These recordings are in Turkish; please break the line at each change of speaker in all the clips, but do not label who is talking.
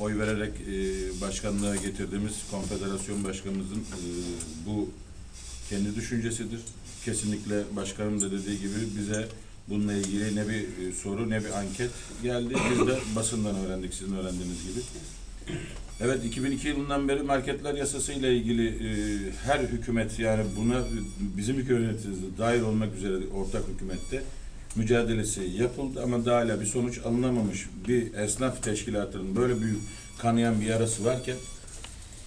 oy vererek e, başkanlığa getirdiğimiz konfederasyon başkanımızın e, bu kendi düşüncesidir. Kesinlikle başkanım da dediği gibi bize bununla ilgili ne bir e, soru ne bir anket geldi. Biz de basından öğrendik sizin öğrendiğiniz gibi. Evet 2002 yılından beri marketler yasası ile ilgili e, her hükümet yani buna bizim hükümetimiz dahil olmak üzere ortak hükümette mücadelesi yapıldı ama daha hala bir sonuç alınamamış bir esnaf teşkilatının böyle büyük kanayan bir yarası varken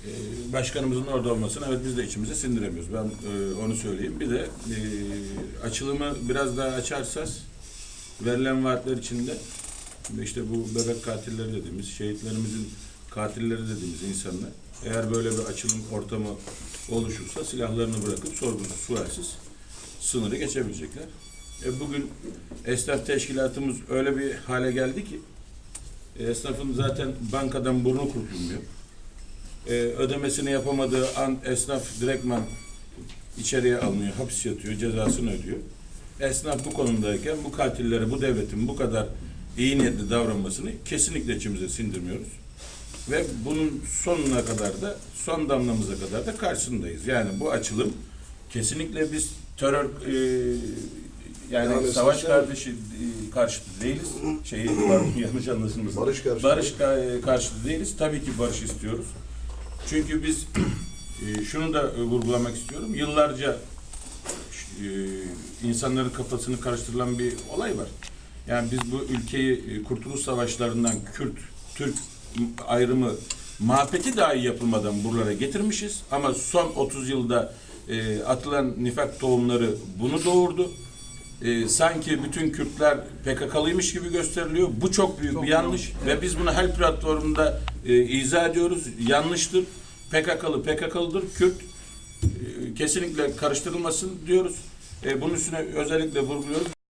e, başkanımızın orada olmasını evet biz de içimize sindiremiyoruz. Ben e, onu söyleyeyim. Bir de e, açılımı biraz daha açarsak verilen vaatler içinde işte bu bebek katilleri dediğimiz, şehitlerimizin katilleri dediğimiz insanlar eğer böyle bir açılım ortamı oluşursa silahlarını bırakıp sorgusuz sualsiz sınırı geçebilecekler. E bugün esnaf teşkilatımız öyle bir hale geldi ki e, esnafın zaten bankadan burnu kurtulmuyor. E, ödemesini yapamadığı an esnaf direktman içeriye alınıyor, hapis yatıyor, cezasını ödüyor. Esnaf bu konumdayken bu katillere, bu devletin bu kadar iyi niyetli davranmasını kesinlikle içimize sindirmiyoruz. Ve bunun sonuna kadar da, son damlamıza kadar da karşısındayız. Yani bu açılım kesinlikle biz terör e, yani
Yani
savaş kardeşi e, karşıtı değiliz. Pardon, yanlış anlaşılmasın.
Barış karşıtı.
Barış ka- karşıtı değiliz. Tabii ki barış istiyoruz. Çünkü biz e, şunu da e, vurgulamak istiyorum. Yıllarca e, insanların kafasını karıştırılan bir olay var. Yani biz bu ülkeyi e, Kurtuluş Savaşlarından Kürt, Türk ayrımı muhabbeti dahi yapılmadan buralara getirmişiz. Ama son 30 yılda e, atılan nifak tohumları bunu doğurdu. E, sanki bütün Kürtler PKK'lıymış gibi gösteriliyor. Bu çok büyük bir yanlış ve biz bunu her platformda e, izah ediyoruz. Yanlıştır. PKK'lı PKK'lıdır. Kürt e, kesinlikle karıştırılmasın diyoruz. E, bunun üstüne özellikle vurguluyoruz.